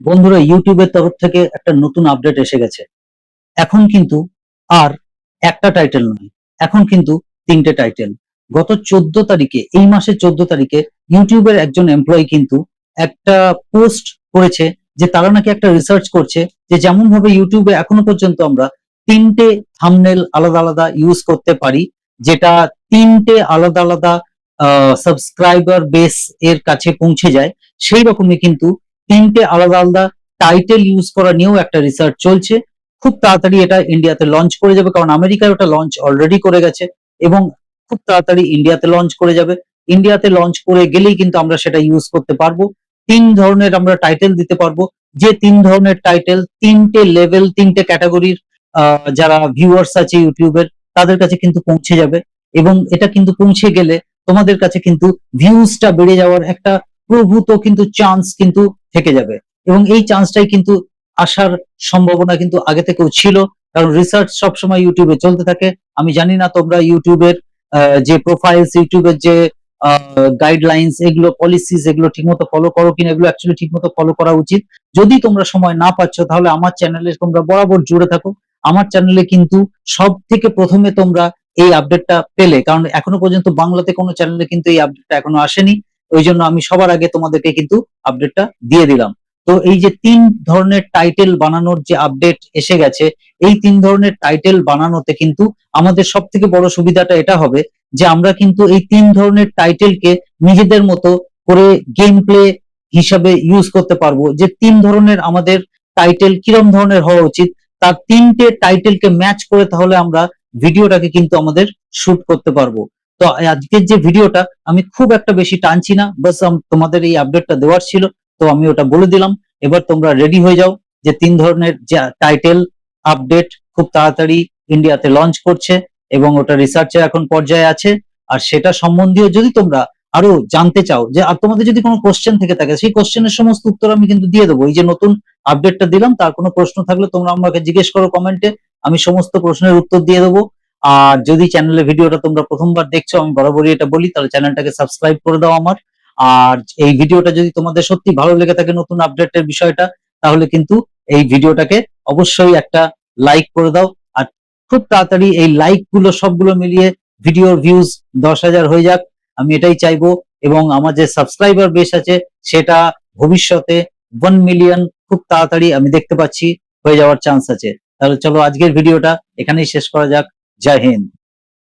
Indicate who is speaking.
Speaker 1: বন্ধুরা, ইউটিউবের তরফ থেকে একটা নতুন আপডেট এসে গেছে। এখন কিন্তু আর একটা টাইটেল নয়, এখন কিন্তু তিনটে টাইটেল গত চোদ্দ তারিখে, এই মাসের চোদ্দ তারিখে ইউটিউবের একজন এমপ্লয়ি কিন্তু একটা পোস্ট করেছে যে তারা নাকি একটা রিসার্চ করছে যে যেমন ভাবে ইউটিউবে এখনও পর্যন্ত আমরা তিনটে থামনেল আলাদা আলাদা ইউজ করতে পারি, যেটা তিনটে আলাদা আলাদা সাবস্ক্রাইবার বেস এর কাছে পৌঁছে যায়, সেই রকমই কিন্তু তিনটে আলাদা আলাদা টাইটেল ইউজ করা নিয়েও একটা রিসার্চ চলছে। খুব তাড়াতাড়ি এটা ইন্ডিয়াতে লঞ্চ করে যাবে, কারণ আমেরিকায় ওটা লঞ্চ অলরেডি করে গেছে এবং খুব তাড়াতাড়ি ইন্ডিয়াতে লঞ্চ করে যাবে। ইন্ডিয়াতে লঞ্চ করে গেলেই কিন্তু আমরা সেটা ইউজ করতে পারব। তিন ধরনের আমরা টাইটেল দিতে পারব। যে তিন ধরনের টাইটেল তিনটে লেভেল তিনটে ক্যাটাগরির যারা ভিউয়ার্স আছে ইউটিউবের, তাদের কাছে কিন্তু পৌঁছে যাবে এবং এটা কিন্তু পৌঁছে গেলে তোমাদের কাছে কিন্তু ভিউজটা বেড়ে যাওয়ার একটা প্রভূত কিন্তু চান্স কিন্তু থেকে যাবে। এবং এই চান্সটাই কিন্তু আসার সম্ভাবনা কিন্তু আগে থেকেও ছিল। কারণ রিসার্চ সবসময় ইউটিউবে চলতে থাকে। আমি জানি না তোমরা ইউটিউবের যে প্রোফাইলস ইউটিউবের যে গাইডলাইন্স এগুলো পলিসিস এগুলো ঠিকমতো ফলো করো কিনা, এগুলো অ্যাকচুয়ালি ঠিকমতো ফলো করা উচিত। যদি তোমরা সময় না পাচ্ছ, তাহলে আমার চ্যানেলে তোমরা বরাবর জুড়ে থাকো। আমার চ্যানেলে কিন্তু সব থেকে প্রথমে তোমরা এই আপডেটটা পেলে। কারণ এখনও পর্যন্ত বাংলাতে কোনো চ্যানেলে কিন্তু এই আপডেটটা এখনও আসেনি। ওই জন্য আমি সবার আগে তোমাদেরকে কিন্তু আপডেটটা দিয়ে দিলাম। তো এই যে তিন ধরনের টাইটেল বানানোর যে আপডেট এসে গেছে, এই তিন ধরনের টাইটেল বানানোতে কিন্তু আমাদের সব থেকে বড় সুবিধাটা এটা হবে যে আমরা কিন্তু এই তিন ধরনের টাইটেলকে নিজেদের মতো করে গেম প্লে হিসাবে ইউজ করতে পারব। যে তিন ধরনের আমাদের টাইটেল কিরম ধরনের হওয়া উচিত, তার তিনটে টাইটেলকে ম্যাচ করে তাহলে আমরা ভিডিওটাকে কিন্তু আমাদের শুট করতে পারব। তো আজকের যে ভিডিওটা আমি খুব একটা বেশি টানছি না, বাস তোমাদের এই আপডেটটা দেওয়ার ছিল, তো আমি ওটা বলে দিলাম। এবার তোমরা রেডি হয়ে যাও যে তিন ধরনের যে টাইটেল আপডেট খুব তাড়াতাড়ি ইন্ডিয়াতে লঞ্চ করছে এবং ওটা রিসার্চের এখন পর্যায়ে আছে। আর সেটা সম্বন্ধীয় যদি তোমরা আরও জানতে চাও যে, আর তোমাদের যদি কোনো কোশ্চেন থেকে থাকে, সেই কোশ্চেনের সমস্ত উত্তর আমি কিন্তু দিয়ে দেবো। এই যে নতুন আপডেটটা দিলাম, তার কোনো প্রশ্ন থাকলে তোমরা আমাকে জিজ্ঞেস করো কমেন্টে আমি সমস্ত প্রশ্নের উত্তর দিয়ে দেবো। আর যদি চ্যানেলে ভিডিওটা তোমরা প্রথমবার দেখছ, আমি বরাবরই এটা বলি, তাহলে চ্যানেলটাকে সাবস্ক্রাইব করে দাও আমার। আর এই ভিডিওটা যদি তোমাদের সত্যি ভালো লেগে থাকে নতুন আপডেটের বিষয়টা, তাহলে কিন্তু এই ভিডিওটাকে অবশ্যই একটা লাইক করে দাও। আর খুব তাড়াতাড়ি এই লাইকগুলো সবগুলো মিলিয়ে ভিডিওর ভিউজ দশ হাজার হয়ে যাক। আমি এটাই চাইব। এবং আমার যে সাবস্ক্রাইবার বেস আছে, সেটা ভবিষ্যতে ওয়ান মিলিয়ন খুব তাড়াতাড়ি আমি দেখতে পাচ্ছি, হয়ে যাওয়ার চান্স আছে। তাহলে চলো আজকের ভিডিওটা এখানেই শেষ করা যাক। জয় হিন্দ